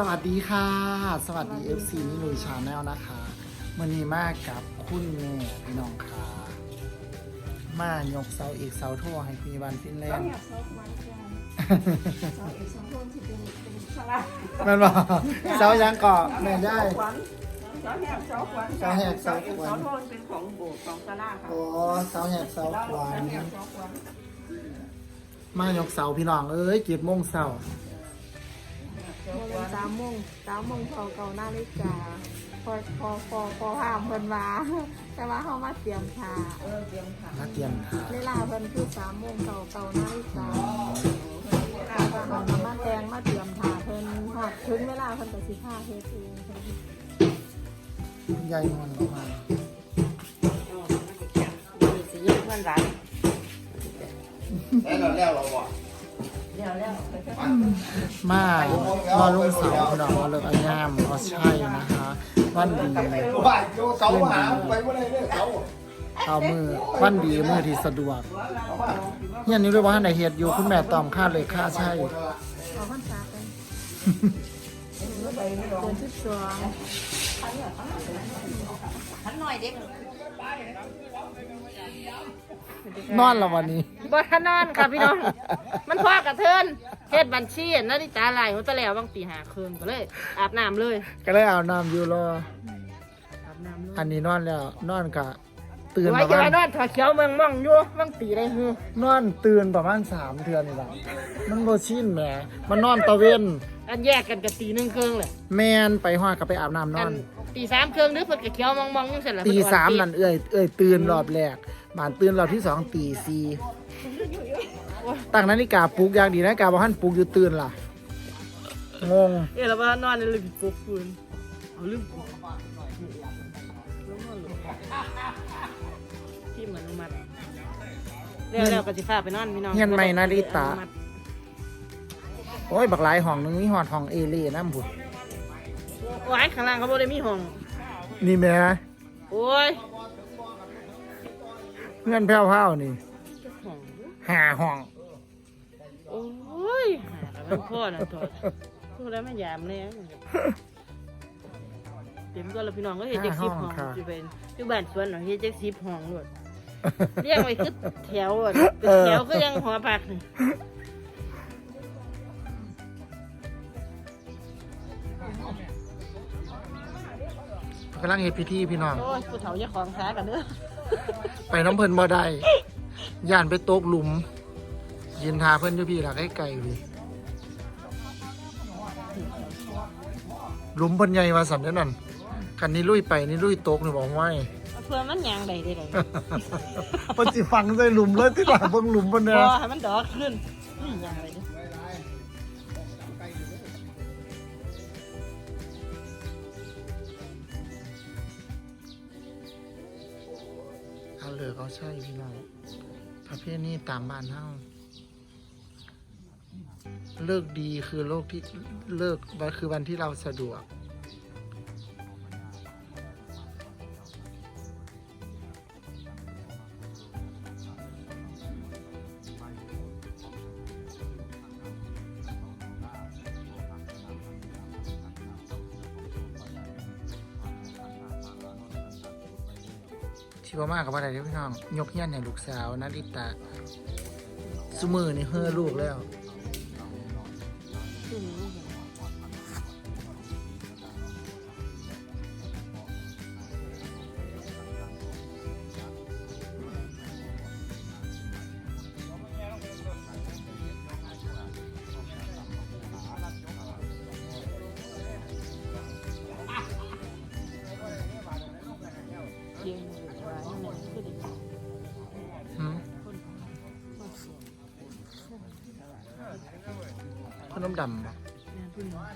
สวัสดีค่ะ สวัสดี FC นิลุยชาแนลนะคะมื่อนี้มากกับคุณแม่พี่น้องค่ะ มายกเสาอีกเสาโทั่วให้พี่บันฟินแลก็นด์อยากซอกมันกันซอกเอกสองคนที่เป็นเป็นสลัดแมันบอกเสายังเกาะแม่ได้ขวัญซอแหกซอขวัญซอแหกซอขวัญซอโทนเป็นของโบสถ์ของสลาค่ะโอ้เสาแหกเสาขวานซอแหกซอขวัญมายกเสาพี่น้องเอ้ยเก็บโมงเสา โมงสามโมงสามโมงเขาเก่าหน้าฬิกาพอพอพอพอห้ามเพิ่นมาแต่ว่าเขามาเตรียมทาเออเตรียมทามาเตรียมทาเวลาเพิ่นคือสามโมงเก่าเก่าหน้าฬิกาแต่ว่าเขามาแตงมาเตรียมทาเพิ่นหอดถึงเวลาเพิ่นก็สิพาเฮ็ดเองเพิ่นคุณยายนอนมามีสิยืมเพื่อนร้านแล้วเราแล้วเราบอก มามาลุงเสาพี่น้องมาเลิกอันยามเอาใช่นะคะ วันดีว่าโยเสาหาไปว่อไรเนี่ยเสาเอามือวันดีมือที่สะดวกเฮียนี้ด้วยว่าในเฮ็ดอยู่คุณแม่ตอมค่าเลยค่าใช่ขอพรรษาไปเดือนสิบสองทันหน่อยเด็ก นอนแล้ววันนี้บ่ทันนอนค่ะพี่น้อง มันพอกระเทินเฮ็ดบัญชีนาฬิกาไหลหัวตะแล้วบางตีหาคืนก็เลย อาบน้ำเลยก็เลยเอาน้ำอยู่รอ อาบน้ำเลยอันนี้นอนแล้วนอนกะ ตื่นไว้ประจะมาไว้ณนอนถอดเขียวเมืองม่องอยู่บางตีได้ฮือนอนตื่นประมาณสามเทือนนี่แหละมันโบชินแหมมันนอนตะเวนอันแยกกันกับตีหนึ่งเครื่องเลยแมนไปห้าก็ไปอาบน้ำนอัอนนตีสามเครื่องนึกเพิ่นกับเขียวมองมองๆอยู่เสร็จแล้วตีเพิ่ก็สามปิดนั่นเอ้ยเอ้ยตื่นรอบแรก บานตื่นรอบที่สองตีสี่ตั้งนาฬิกาปลุกอย่างดีนาฬิกาบอกท่านปลุกอยู่ตื่นล่ะ งง เอ๊ะแล้วว่านอนในลืมปุ๊บปืนเอาลืมปุ๊บที่เหมือนอนุมัติแล้วแล้วก็สิฟ้าไปนอนพี่น้องเฮียนใหม่นาริตะโอ้ย บักหลายห้องหนึงมีหอดห้องเอเล่น้ำบุดโอ้ยข้างล่างเขาบ่ได้มีห้อง นี่แหม่โอ้ย เงื่อนแพ้วๆนี่ห้องหาห้อง โอ้ยหาแล้วพ่อน่ะตัวพูดแล้วไม่ยามเลยเต็มตัวแล้วพี่น้องก็เฮ็ดจักสิบห้องสิเป็นอยู่บ้านสวนเนาะเฮ็ดจักสิบห้องโลดเรียกไว้คือแถวอะเป็นแถวคือยังหอพักนี่กำลังเฮ็ดพิธีพี่น้อง โอ้ยผู้เฒ่าอย่าของค้ากันเด้อ ไปน้ำเพิ่นบ่ได้ย่านไปตกหลุม ยืนทาเพิ่นอยู่พี่ล่ะไกลๆพี่หลุมเพิ่นใหญ่ว่าสันเด้อนั่นคันนี้ลุยไปนี่ลุยตกนี่บอกไว้เพื่อมันยางใดได้เลยเพิ่นสิฟังใส่หลุมเลยที่หลังเบิ่งหลุมเพิ่นพเนี่ยอให้มันดอกขึ้นนี่ยางใดเด้อ เลือเขาใช่พี่น้องประเภทนี้ตามบ้านเฮาเลิกดีคือโลกที่เลิกวันคือวันที่เราสะดวก ที่ว่ามากกับอะไรเด้อพี่น้องยกเฮียนให้ลูกสาวนาริตาสุมือนี่เฮือลูกแล้วขึ้นนี่เขนมดำบ่แม่ผู้น้อย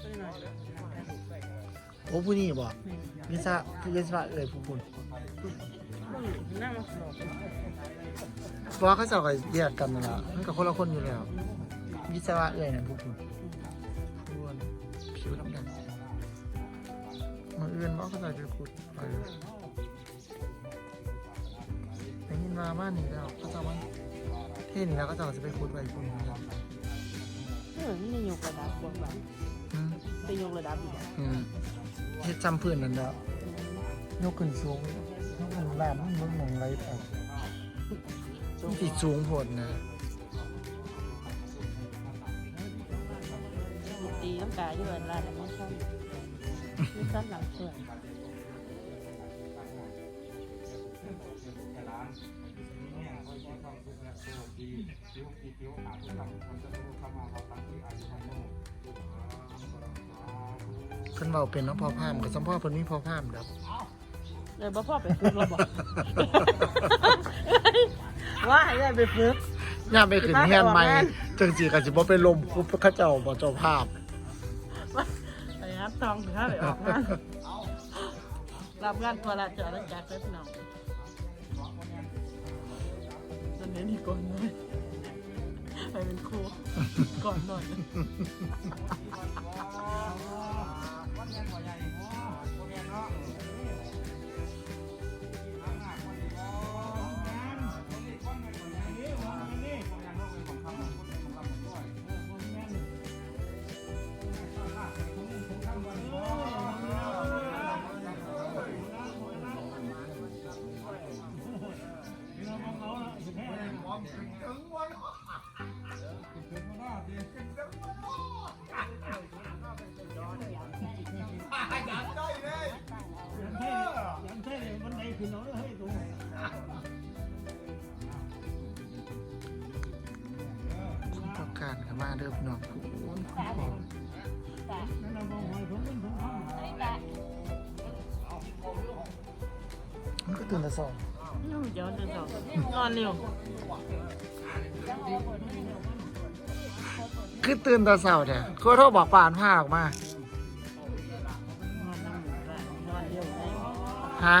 ผู้น้อยโอ้ผู้นี้บ่แม่วิศะที่วิศวะเอ่ยผู้คุณผู้นั่งสอเพราะว่าเขาเจะก็แยกกันนั่นล่ะมันกับคนละคนอยู่แล้ววิศวะเอ่ยนั่นผู้คุณผู้อ้วนผิวดำดำมืออื่นบ่เขาเจะไปขุดไปได้ยิ นาบ้านนี้แล้วเขาเจะว่าเท่นี่แล้วก็จะจะไปขุดไว้คุณครับเอออมันจะยกระดับบนบ้านอืมไปยกระดับอีกอืมเฮ็ดจำเพื้นนั่นแล้วยกขึ้นสูงยกขึ้นน้ำมันมันมองไรไปมันสิสูงโพดนะตีน้ำตาอยู่อันละแต่ไม่ซ้ำไม่ซ้ำหลัง เสื่อมเพิ่นเว้าเป็นเนาะพอพามกับสัมพ่อเพิ่นมีพอพามดอกเลยบ่พ่อไปฝึกเราบอก ว่าให้ได้ไปฝึก ย่ามไปขึ้นเฮียนใหม่จังสิก็สิบ่ไปลมคุบเขาเจ้าบ่เจ้าภาพ ไปครับทองถึงห้าไปออกงานรับงานตัวละเจอแล้วจักเลยพี่น้อง ตอนนี้นี่ก่อนหน่อยไปเป็นครูก่อนหน่อยต้อง มันก็ตื่นแต่สองนู่นเดี๋ยวเดินต่อนอนเร็วคือตื่นแต่เช้าแท้คือโทรบอกป่านพาออกมา ฮะ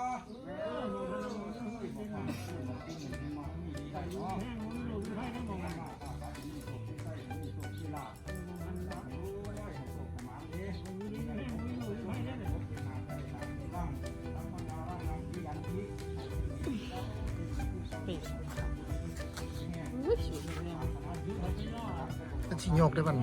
มันสิโยกได้บัดน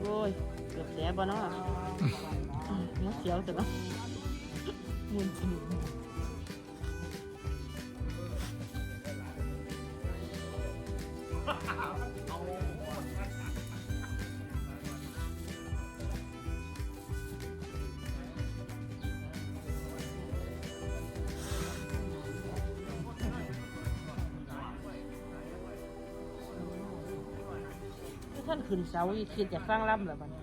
โอ้ยเกือบแสบบ่เนาะมันเสียวแต่ว่ามุนสนุก ท่านขึ้นเสาอีกคิดจะฟังล่ำเหรอบัดนี้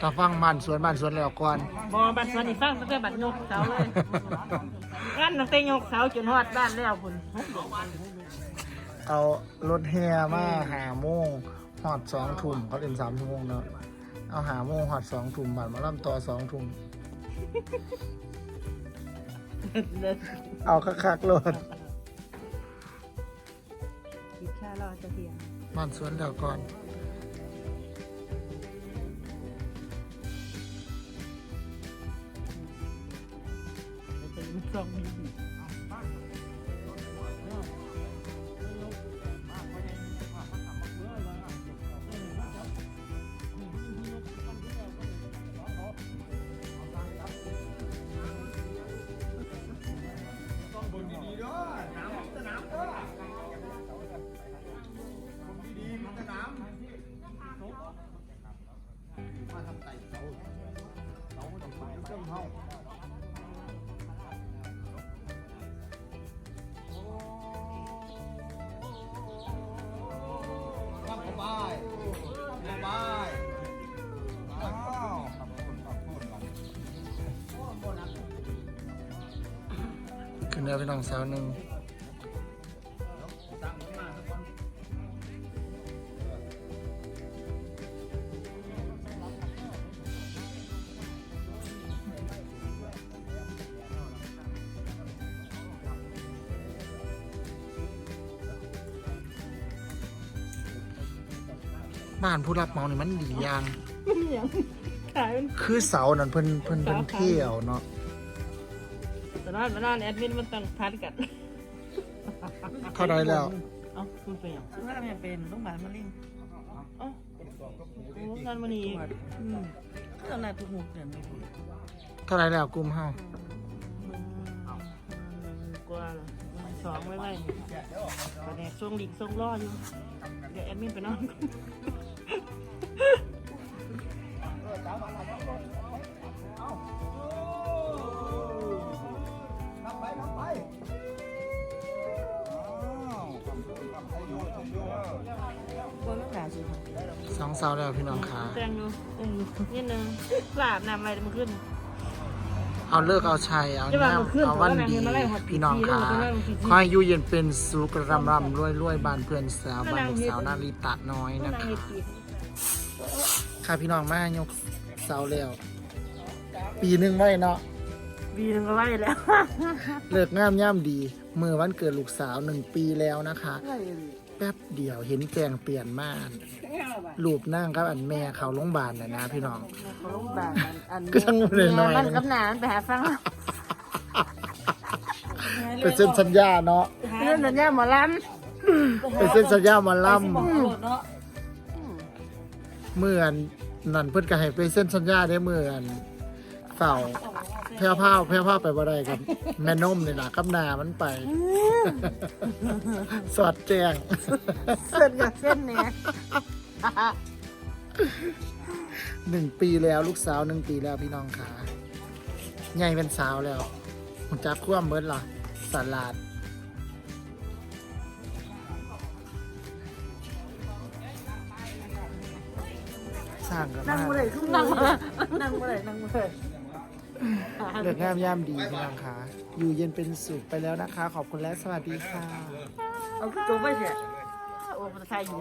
ถ้าฟังบ้านสวนบ้านสวนแล้วก่อน บอบัดสวนนี่ฟังตั้งแต่บัดยกเสาเลยงั้นตั้งแต่ยกเสาจนฮอดบ้านแล้วพุ่นเอารถแห่มาหาโมงหอดสองทุ่มเขาเล่นสามชั่วโมงเนาะเอาหาโมงหอดสองทุ่มบัดมาล่ำต่อสองทุ่มเลิศเอาคักๆรถ คิดค่รอจะเพียงบ้านสวนแล้วก่อน แล้วพี่น้องสาวหนึ่งบ้านผู้รับเหมานี่มันดีอย่าง ขายมัน คือเสานั่นเพิ่นเพิ่นเพิ่นเที่ยวเนาะ แต่นอนมานอนแอดมินมันต้องพัดกันเท่าไรแล้ว เอ้าคุณเป็นหยังว่าทำไมเป็นต้องบานมะเร็งเอ้าโอ้งานมันนี่อืมก็ต้องนัดทุกหกเดือนไม่ถูกเท่าไรแล้วกลุ่มเฮากว่าสองไว้ไว้ประแดกช่วงหลีกช่วงล่ออยู่ เดี๋ยวแอดมินไปนอนก่อน องเสาแล้วพี่น้องขาแตงอยู่เออนิดนึงกราบน้ำอะไรมันขึ้น เอาเลิกเอาชัยเอาจะแนว่ามัวนขึ้นเอาวันแต่ว่าดีนางเห็นมาไล่หัวพี่น้องขาปีแล้วมันขึ้นขอให้อยู่เย็นเป็นสุขร่ำร่ำรวยรวยบ้านเพื่อนสาวบ้านลูกสาวนาริตะน้อยมันะนนางคะเห็ดปีกค่ะพี่น้องมายกเสาแล้ว ปีหนึงไว้เนาะปีนึงก็ไว้แล้ว เลิกงามย่ำดี เมื่อวันเกิดลูกสาวหนึ่งปีแล้วนะคะ แป๊บเดียวเห็นแจงเปลี่ยนมากรูปนั่งกับอันแม่เขาโรงพยาบาลนะนะพี่น้องเขาลงบาทอันก็ยังไม่ได้น้อยมันกับหนามันไปหาฟังเป็นเส้นสัญญาเนาะเรื่องสัญญาหมอลเป็นเส้นสัญญามาล่ำเนาะำเมื่อนนั่นเพิ่นก็ให้ไปเส้นสัญญาได้เมื่อนเฝ้า แพร่ผ้าแพร่ผ้าไปบ่ได้ครับ แม่นมนี่ล่ะกับนามันไป สอดแจ้งเส้นกับเส้นเนี่ยหนึ่งปีแล้วลูกสาวหนึ่งปีแล้วพี่น้องขาใหญ่เป็นสาวแล้วมันจักคว่ำเบิดล่ะสลัดสร้างกันนั่งมาบ่ได้คือนั่งบ่ได้นั่งบ่ได้นั่งบ่ได้ เลือกงามย่ามดีพี่น้องคะอยู่เย็นเป็นสุขไปแล้วนะคะ ขอบคุณและสวัสดีค่ะ เอาคือจบไปเสียโอ้มันไทยอยู่